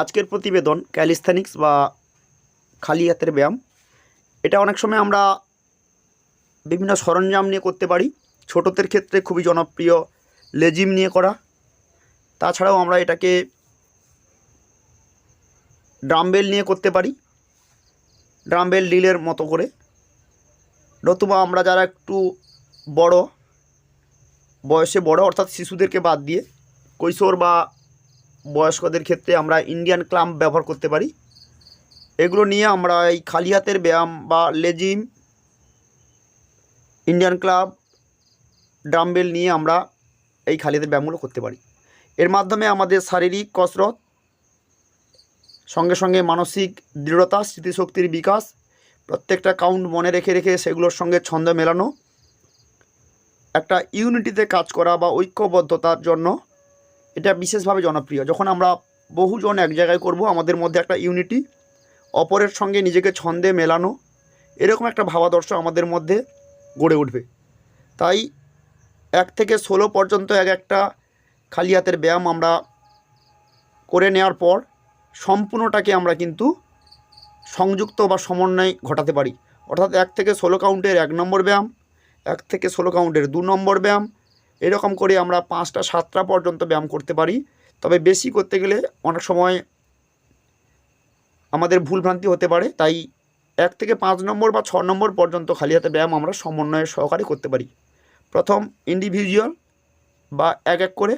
আজকের প্রতিবেদন ক্যালিস্থেনিক্স বা খালি হাতের ব্যায়াম, এটা অনেক সময় আমরা বিভিন্ন সরঞ্জাম নিয়ে করতে পারি। ছোটদের ক্ষেত্রে খুবই জনপ্রিয় লেজিম নিয়ে করা। তাছাড়াও আমরা এটাকে ড্রামবেল নিয়ে করতে পারি। ড্রামবেল ডিলের মতো করে। নতুবা আমরা যারা একটু বড়, বয়সে বড়, অর্থাৎ শিশুদেরকে বাদ দিয়ে কৈশোর বা বয়স্কদের ক্ষেত্রে আমরা ইন্ডিয়ান ক্লাম্প ব্যবহার করতে পারি। এগুলো নিয়ে আমরা এই খালি হাতের ব্যায়াম বা লেজিম ইন্ডিয়ান ক্লাব ডাম্বেল নিয়ে আমরা এই খালি হাতের ব্যায়ামগুলো করতে পারি। এর মাধ্যমে আমাদের শারীরিক কসরত, সঙ্গে সঙ্গে মানসিক দৃঢ়তা, স্মৃতিশক্তির বিকাশ, প্রত্যেকটা কাউন্ট মনে রেখে রেখে সেগুলোর সঙ্গে ছন্দ মেলানো, একটা ইউনিটিতে কাজ করা বা ঐক্যবদ্ধতার জন্য এটা বিশেষভাবে জনপ্রিয়। যখন আমরা বহুজন এক জায়গায় করব, আমাদের মধ্যে একটা ইউনিটি অপরের সঙ্গে নিজেকে ছন্দে মেলানো, এরকম একটা ভাবাদর্শ আমাদের মধ্যে গড়ে উঠবে। তাই এক থেকে ষোলো পর্যন্ত এক একটা খালি হাতের ব্যায়াম আমরা করে নেওয়ার পর সম্পূর্ণটাকে আমরা কিন্তু সংযুক্ত বা সমন্বয় ঘটাতে পারি। অর্থাৎ এক থেকে ষোলো কাউন্টের এক নম্বর ব্যায়াম, এক থেকে ষোলো কাউন্টের দু নম্বর ব্যায়াম এরকম করে আমরা পাঁচটা, সাতটা পর্যন্ত ব্যায়াম করতে পারি। তবে বেশি করতে গেলে অনেক সময় আমাদের ভুলভ্রান্তি হতে পারে। তাই এক থেকে পাঁচ নম্বর বা ছ নম্বর পর্যন্ত খালি হাতে ব্যায়াম আমরা সমন্বয়ের সহকারে করতে পারি। প্রথম ইন্ডিভিজুয়াল বা এক এক করে।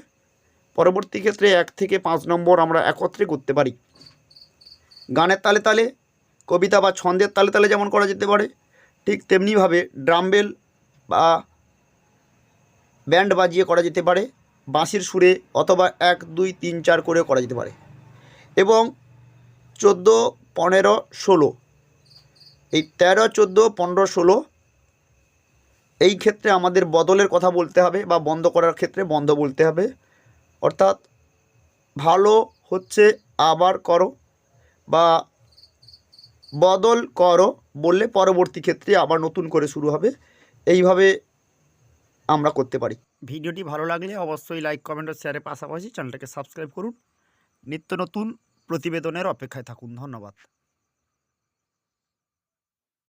পরবর্তী ক্ষেত্রে এক থেকে পাঁচ নম্বর আমরা একত্রে করতে পারি। গানের তালে তালে, কবিতা বা ছন্দের তালে তালে যেমন করা যেতে পারে, ঠিক তেমনিভাবে ড্রামবেল বা ব্যান্ড বাজিয়ে করা যেতে পারে, বাঁশির সুরে অথবা এক, দুই, তিন, চার করে করা যেতে পারে। এবং চোদ্দ, পনেরো, ষোলো, এই তেরো, চোদ্দ, পনেরো, ষোলো, এই ক্ষেত্রে আমাদের বদলের কথা বলতে হবে বা বন্ধ করার ক্ষেত্রে বন্ধ বলতে হবে। অর্থাৎ ভালো হচ্ছে আবার করো বা বদল করো বললে পরবর্তী ক্ষেত্রে আবার নতুন করে শুরু হবে। এইভাবে আমরা করতে পারি। ভিডিওটি ভালো লাগলে অবশ্যই লাইক, কমেন্ট ও শেয়ারের পাশাপাশি চ্যানেলটাকে সাবস্ক্রাইব করুন। নিত্য নতুন প্রতিবেদনের অপেক্ষায় থাকুন। ধন্যবাদ।